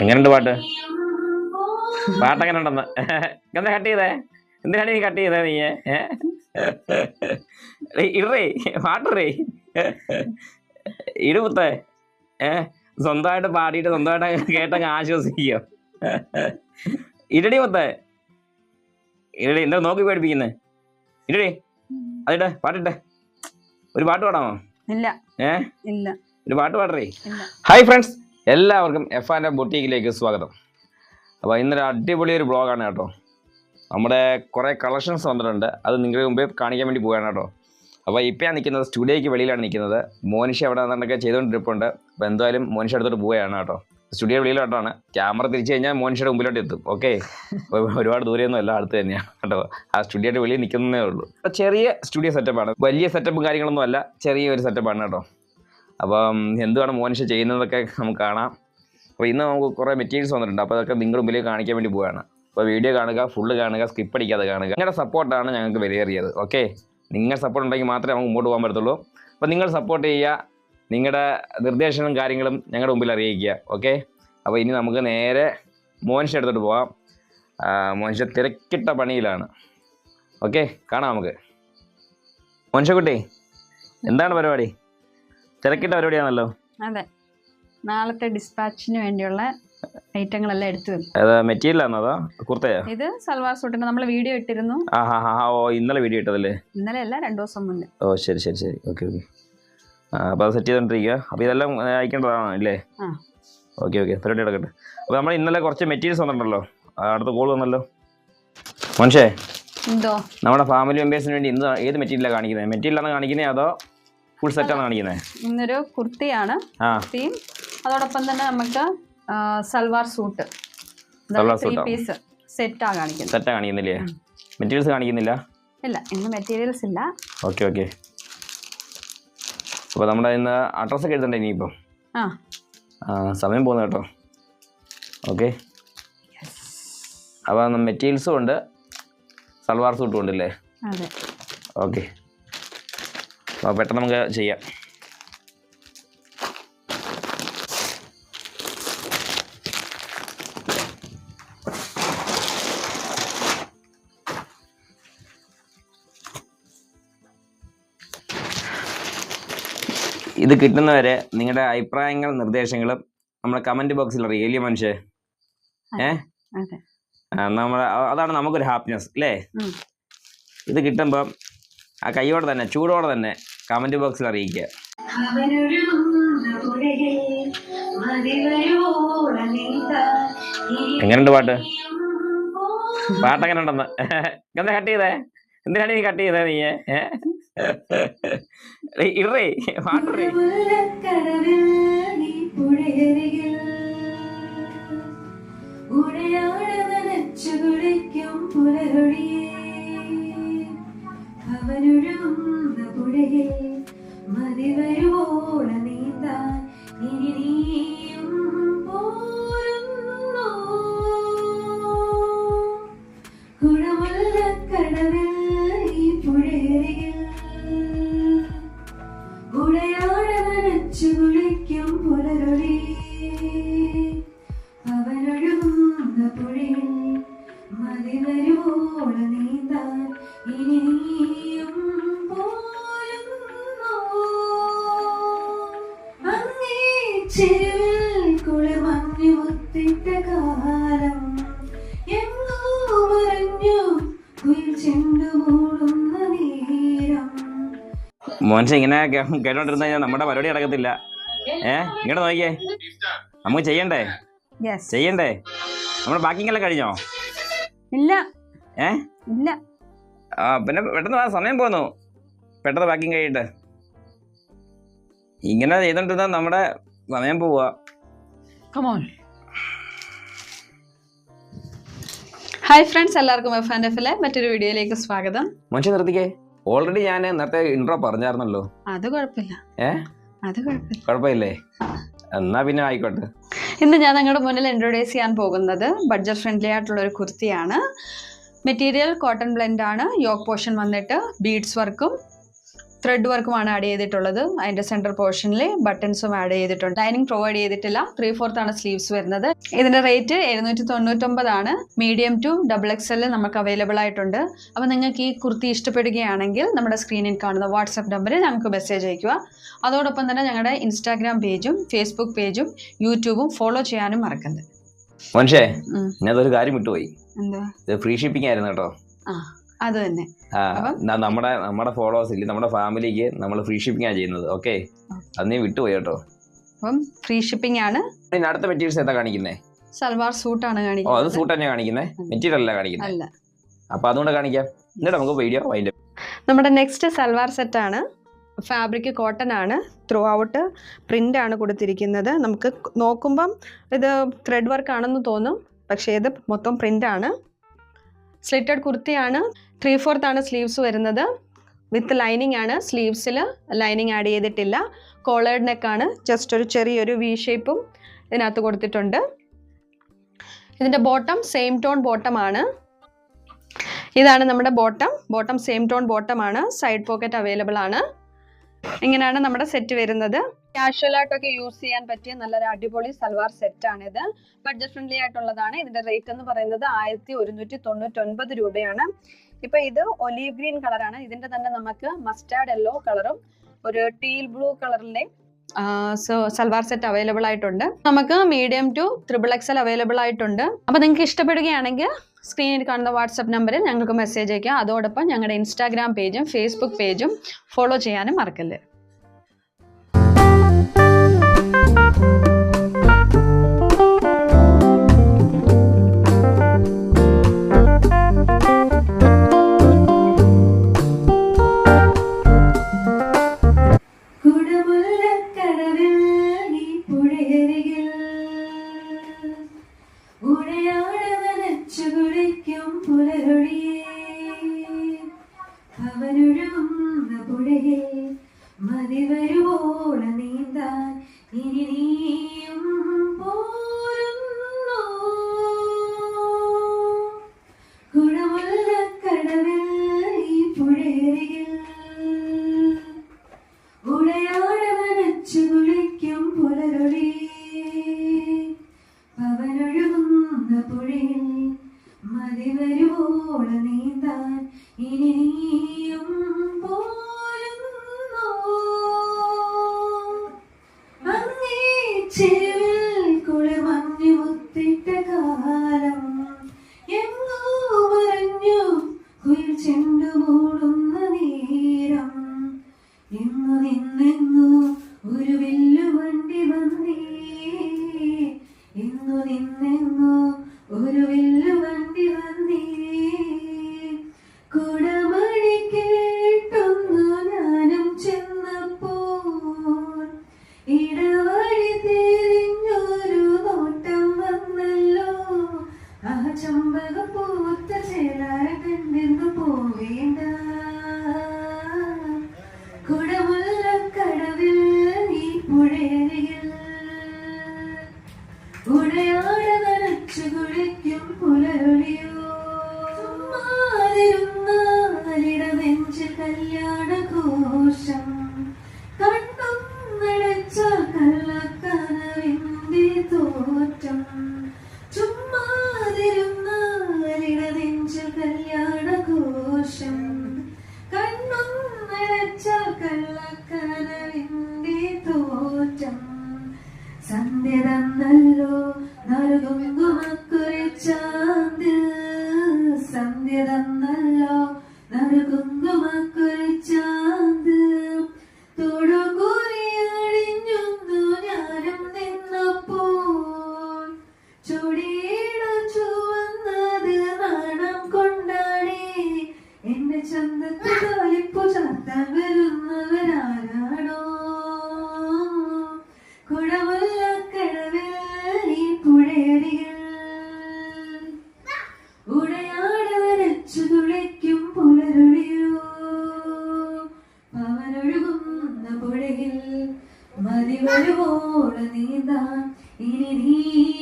എങ്ങനെയുണ്ട് പാട്ട് ഇനിയും പോ- പാട്ട്? എങ്ങനെ ഉണ്ടെന്ന് എന്താ കട്ട് ചെയ്തേ? എന്തിനാണ് നീ കട്ട് ചെയ്തേ നീ ഇടറേ പാട്ടറേ ഇടുപുത്തേ ഏ? സ്വന്തമായിട്ട് പാടിയിട്ട് സ്വന്തമായിട്ട് കേട്ടങ്ങ് ആശ്വസിക്കോ. ഇരടി മുത്തേ ഇരടി എന്താ നോക്കി പേടിപ്പിക്കുന്നേ? ഇരടി അതിട്ടെ പാട്ടിട്ടെ. ഒരു പാട്ട് പാടാമോ? ഇല്ല. ഏ? ഇല്ല. ഒരു പാട്ട് പാടറേ. ഹായ് ഫ്രണ്ട്സ് എല്ലാവർക്കും എഫ് ആൻഡ് ബൊട്ടീക്കിലേക്ക് സ്വാഗതം. അപ്പോൾ ഇന്നൊരു അടിപൊളി ഒരു ബ്ലോഗാണ് കേട്ടോ. നമ്മുടെ കുറേ കളക്ഷൻസ് വന്നിട്ടുണ്ട്. അത് നിങ്ങളുടെ മുമ്പേ കാണിക്കാൻ വേണ്ടി പോവുകയാണ് കേട്ടോ. അപ്പോൾ ഇപ്പോൾ ഞാൻ നിൽക്കുന്നത് സ്റ്റുഡിയോയ്ക്ക് വെളിയിലാണ് നിൽക്കുന്നത്. മോനിഷ എവിടെ നിന്നൊക്കെ ചെയ്തുകൊണ്ടിരിപ്പുണ്ട്. അപ്പോൾ എന്തായാലും മോനിഷ അടുത്തോട്ട് പോവുകയാണ് കേട്ടോ. സ്റ്റുഡിയോ വെളിയിലോട്ടാണ് ക്യാമറ തിരിച്ചു കഴിഞ്ഞാൽ മോനിഷയുടെ മുമ്പിലോട്ട് എത്തും. ഓക്കെ ഒരുപാട് ദൂരെയൊന്നും അല്ല അടുത്ത് തന്നെയാണ് കേട്ടോ. ആ സ്റ്റുഡിയോയുടെ വെളിയിൽ നിൽക്കുന്നതേ ഉള്ളൂ. ചെറിയ സ്റ്റുഡിയോ സെറ്റപ്പാണ് വലിയ സെറ്റപ്പും കാര്യങ്ങളൊന്നും അല്ല ചെറിയ ഒരു സെറ്റപ്പാണ് കേട്ടോ. അപ്പം എന്തുവാണ് മോനിഷ ചെയ്യുന്നതൊക്കെ നമുക്ക് കാണാം. അപ്പോൾ ഇന്ന് നമുക്ക് കുറേ മെറ്റീരിയൽസ് വന്നിട്ടുണ്ട്. അപ്പോൾ അതൊക്കെ നിങ്ങളുടെ മുമ്പിലേക്ക് കാണിക്കാൻ വേണ്ടി പോവുകയാണ് അപ്പോൾ വീഡിയോ കാണുക ഫുള്ള് കാണുക സ്കിപ്പ് അടിക്കാതെ കാണുക. നിങ്ങളുടെ സപ്പോർട്ടാണ് ഞങ്ങൾക്ക് വിലയേറിയത്. ഓക്കെ നിങ്ങൾ സപ്പോർട്ട് ഉണ്ടെങ്കിൽ മാത്രമേ നമുക്ക് മുമ്പോട്ട് പോകാൻ പറ്റത്തുള്ളൂ. അപ്പോൾ നിങ്ങൾ സപ്പോർട്ട് ചെയ്യുക നിങ്ങളുടെ നിർദ്ദേശങ്ങളും കാര്യങ്ങളും ഞങ്ങളുടെ മുമ്പിൽ അറിയിക്കുക ഓക്കെ? അപ്പോൾ ഇനി നമുക്ക് നേരെ മോനിഷ എടുത്തിട്ട് പോകാം മോൻഷ തിരക്കിട്ട പണിയിലാണ്. ഓക്കെ കാണാം നമുക്ക്. മോൻഷക്കുട്ടി എന്താണ് പരിപാടി? തിരക്കിട്ട പരിപാടിയാണല്ലോ? അതെ. നാളത്തെ ഡിസ്പാച്ചിന് വേണ്ടിയുള്ള ഐറ്റങ്ങളെല്ലാം എടുത്തു മെറ്റീരിയൽ ആണോ അതോ കുർത്തയോ? ഇത് സൽവാർ സൂട്ടിന് നമ്മൾ വീഡിയോ ഇട്ടിരുന്നു. ഓ ഇന്നലെ വീഡിയോ ഇട്ടതല്ലേ? ഇന്നലെ അല്ല രണ്ടു ദിവസം മുന്നേ. ഓ ശരി ശരി ശരി. Okay okay. അപ്പോൾ സെറ്റ് ചെയ്തുകൊണ്ടിരിക്കുക അപ്പോൾ ഇതെല്ലാം അയക്കേണ്ടതാണ് അല്ലേ. Okay okay. പരിപാടി എടുക്കട്ടെ അപ്പോൾ നമ്മൾ ഇന്നലെ കുറച്ച് മെറ്റീരിയൽസ് വന്നിട്ടുണ്ടല്ലോ. അടുത്ത കോൾ വന്നല്ലോ. മനുഷ്യേ നമ്മുടെ ഫാമിലി മെമ്പേഴ്സിന് വേണ്ടി ഇന്ന് ഏത് മെറ്റീരിയലാണ് കാണിക്കുന്നത് മെറ്റീരിയലാണ് കാണിക്കുന്നത് അതോ ഫുൾ സെറ്റ് സെറ്റാണ് കാണിക്കുന്നത് ഇന്നൊരു കുർത്തിയാണ് കുർത്തിയും. അതോടൊപ്പം തന്നെ നമുക്ക് സൽവാർ സൂട്ട്. സൽവാർ സൂട്ടോ? പീസ് കാണിക്കുന്നത് സെറ്റാണ് കാണിക്കുന്നില്ലേ. മെറ്റീരിയൽസ് കാണിക്കുന്നില്ല? ഇല്ല ഇന്ന് മെറ്റീരിയൽസ് ഇല്ല. Okay okay. അപ്പോൾ നമ്മുടെ ഇന്ന് അഡ്രസ്സൊക്കെ എഴുതണ്ടേ ഇനിയിപ്പം? സമയം പോകുന്നു കേട്ടോ. ഓക്കെ അപ്പോൾ മെറ്റീരിയൽസും ഉണ്ട്. സൽവാർ സൂട്ടും ഉണ്ടല്ലേ? ഓക്കെ അപ്പോൾ പെട്ടെന്ന് നമുക്ക് ചെയ്യാം. ഇത് കിട്ടുന്നവരെ നിങ്ങളുടെ അഭിപ്രായങ്ങളും നിർദ്ദേശങ്ങളും നമ്മുടെ കമന്റ് ബോക്സിൽ അറിയാം ഇല്ലേ മനുഷ്യ? ഏ? നമ്മുടെ അതാണ് നമുക്കൊരു ഹാപ്പിനെസ് അല്ലേ? ഇത് കിട്ടുമ്പം ആ കൈയോടെ തന്നെ ചൂടോടെ തന്നെ കമന്റ് ബോക്സിൽ അറിയിക്കുക എങ്ങനെയുണ്ട് പാട്ട്? പാട്ട് എങ്ങനെ ഉണ്ടെന്ന് എന്താ കട്ട് ചെയ്തേ? എന്തിനാണ് നീ കട്ട് ചെയ്തേ നീ ഏ? പുലരൊഴിയേ അവനൊഴുകുന്ന പുഴയിൽ മതിവരുവോളം നീന്താൻ ഇനി ചെരുവിൽ കുളിമഞ്ഞു മുത്തിട്ട കാലം. എങ്ങോ മറഞ്ഞു കുയിൽ ചെണ്ടു മൂടുന്ന നേരം. മോൻസ് ഇങ്ങനെ കേട്ടോണ്ടിരുന്ന നമ്മുടെ പരിപാടി നടക്കത്തില്ല. ഏ ഇങ്ങോട്ട് നോക്കിയേ. നമുക്ക് ചെയ്യണ്ടേ? യെസ് ചെയ്യണ്ടേ? നമ്മുടെ ബാക്കിങ് എല്ലാം കഴിഞ്ഞോ? ഇല്ല. ഏ? ഇല്ല. ആ പിന്നെ പെട്ടെന്ന് ആ സമയം പോന്നു. പെട്ടെന്ന് ബാക്കിങ് കഴിയട്ടെ ഇങ്ങനെ ചെയ്തോണ്ടിരുന്ന നമ്മുടെ സമയം പോവാ. കമോൺ ഹായ് ഫ്രണ്ട്സ് എല്ലാവർക്കും എഫ് ആൻഡ് എഫിലെ മറ്റൊരു വീഡിയോയിലേക്ക് സ്വാഗതം. മനുഷ്യ നിർത്തിക്കേ. ഓൾറെഡി ഞാൻ നേരത്തെ ഇൻട്രോ പറഞ്ഞായിരുന്നല്ലോ. അത് കുഴപ്പമില്ല. ഏ? അത് കുഴപ്പമില്ല. കുഴപ്പമില്ലേ? എന്നാ പിന്നെ ആയിക്കോട്ടെ. ഇന്ന് ഞാൻ നിങ്ങളുടെ മുന്നിൽ ഇൻട്രൊഡ്യൂസ് ചെയ്യാൻ പോകുന്നത് ബഡ്ജറ്റ് ഫ്രണ്ട്ലി ആയിട്ടുള്ള ഒരു കുർത്തിയാണ്. മെറ്റീരിയൽ കോട്ടൺ ബ്ലെൻഡ് ആണ്. യോക്ക് പോർഷൻ വന്നിട്ട് ബീഡ്സ് വർക്കും ത്രെഡ് വർക്കുമാണ് ആഡ് ചെയ്തിട്ടുള്ളത്. അതിന്റെ സെന്റർ പോർഷനിൽ ബട്ടൺസും ആഡ് ചെയ്തിട്ടുണ്ട്. ലൈനിങ് പ്രൊവൈഡ് ചെയ്തിട്ടില്ല. ത്രീ ഫോർത്ത് ആണ് സ്ലീവ്സ് വരുന്നത്. ഇതിന്റെ റേറ്റ് എഴുന്നൂറ്റി തൊണ്ണൂറ്റൊമ്പതാണ് medium to double X L നമുക്ക് അവൈലബിൾ ആയിട്ടുണ്ട്. അപ്പോൾ നിങ്ങൾക്ക് ഈ കുർത്തി ഇഷ്ടപ്പെടുകയാണെങ്കിൽ നമ്മുടെ സ്ക്രീനിൽ കാണുന്ന വാട്സപ്പ് നമ്പറിൽ ഞങ്ങൾക്ക് മെസ്സേജ് അയയ്ക്കുക. അതോടൊപ്പം തന്നെ ഞങ്ങളുടെ ഇൻസ്റ്റാഗ്രാം പേജും ഫേസ്ബുക്ക് പേജും യൂട്യൂബും ഫോളോ ചെയ്യാനും മറക്കരുത്. മനുഷ്യേ ഞാനൊരു ഞാനതൊരു കാര്യം വിട്ടുപോയി. ഫ്രീ ഷിപ്പിംഗ് ആയിരുന്നു കേട്ടോ. ആ. അത് തന്നെ? നമ്മുടെ നമ്മുടെ ഫോളോവേഴ്സ് ഇല്ലേ നമ്മുടെ ഫാമിലിക്ക് നമ്മൾ ഫ്രീ ഷിപ്പിംഗ് ആണ് ചെയ്യുന്നത്. ഓക്കെ. അത് നീ വിട്ടുപോയി കേട്ടോ. അപ്പം ഫ്രീ ഷിപ്പിംഗ് ആണ്. അടുത്ത മെറ്റീരിയൽസ് ഏതാ കാണിക്കുന്നേ? സൽവാർ സൂട്ടാണ് ഓ അത് കാണിക്കുന്നത് സൂട്ട് തന്നെയാണ് കാണിക്കുന്നത് മെറ്റീരിയൽ അല്ല കാണിക്കുന്നത് അല്ല. അപ്പൊ അതുകൊണ്ട് കാണിക്കാം. എന്നിട്ട് നമുക്ക് വീഡിയോ വൈൻഡ് നമ്മുടെ നെക്സ്റ്റ് സൽവാർ സെറ്റ് ആണ്. ഫാബ്രിക് കോട്ടൺ ആണ്. ത്രൂ ഔട്ട് പ്രിന്റ് ആണ് കൊടുത്തിരിക്കുന്നത്. നമുക്ക് നോക്കുമ്പം ഇത് ത്രെഡ് വർക്ക് ആണെന്ന് തോന്നും. പക്ഷേ ഇത് മൊത്തം പ്രിന്റ് ആണ്. സ്ലിറ്റഡ് കുർത്തിയാണ്. ത്രീ ഫോർത്ത് ആണ് സ്ലീവ്സ് വരുന്നത്. വിത്ത് ലൈനിങ് ആണ്. സ്ലീവ്സിൽ ലൈനിങ് ആഡ് ചെയ്തിട്ടില്ല. കോളേഡ് നെക്കാണ് ജസ്റ്റ് ഒരു ചെറിയൊരു വി ഷേപ്പും ഇതിനകത്ത് കൊടുത്തിട്ടുണ്ട്. ഇതിന്റെ ബോട്ടം സെയിം ടോൺ ബോട്ടം ആണ്. ഇതാണ് നമ്മുടെ bottom bottom same tone bottom ആണ്. സൈഡ് പോക്കറ്റ് അവൈലബിൾ ആണ്. ഇങ്ങനെയാണ് നമ്മുടെ സെറ്റ് വരുന്നത്. കാഷ്വൽ ആയിട്ടൊക്കെ യൂസ് ചെയ്യാൻ പറ്റിയ നല്ലൊരു അടിപൊളി സൽവാർ സെറ്റ് ആണ് ഇത് ബഡ്ജറ്റ് ഫ്രണ്ട്ലി ആയിട്ടുള്ളതാണ്. ഇതിന്റെ റേറ്റ് എന്ന് പറയുന്നത് ആയിരത്തി ഒരുന്നൂറ്റി തൊണ്ണൂറ്റൊൻപത് രൂപയാണ്. ഇപ്പൊ ഇത് ഒലീവ് ഗ്രീൻ കളറാണ് ഇതിന്റെ തന്നെ നമുക്ക് മസ്റ്റാർഡ് യെല്ലോ കളറും ഒരു ടീൽ ബ്ലൂ കളറിലെ സൽവാർ സെറ്റ് അവൈലബിൾ ആയിട്ടുണ്ട്. നമുക്ക് medium to triple XL available ആയിട്ടുണ്ട്. അപ്പൊ നിങ്ങൾക്ക് ഇഷ്ടപ്പെടുകയാണെങ്കിൽ സ്ക്രീനിൽ കാണുന്ന വാട്സപ്പ് നമ്പറിൽ ഞങ്ങൾക്ക് മെസ്സേജ് അയക്കാം അതോടൊപ്പം ഞങ്ങളുടെ ഇൻസ്റ്റാഗ്രാം പേജും ഫേസ്ബുക്ക് പേജും ഫോളോ ചെയ്യാനും മറക്കല്ലേ. കുളിക്കും പുലരൊഴിയേ അവനൊഴുകുന്ന പുഴയിൽ മതിവരുവോള നീന്താൻ ഇനി നീയും പോരുന്നു നിന്നെങ്ങു ഒരു വെല്ലുവണ്ടി നെഞ്ചിൽ കല്യാണ ഘോഷം കണ്ണും നടച്ച കള്ളക്കനവിന്റെ തോറ്റം. ചുമ്മാതിരുന്നാലിടനെഞ്ച കല്യാണഘോഷം കല്യാണ ഘോഷം കണ്ണും നടച്ച കള്ളക്കനവിന്റെ തോറ്റം. സന്ധ്യ തന്നല്ലോ പുഴയിൽ മതിവരുവോള നീന്താൻ ഇനി നീയും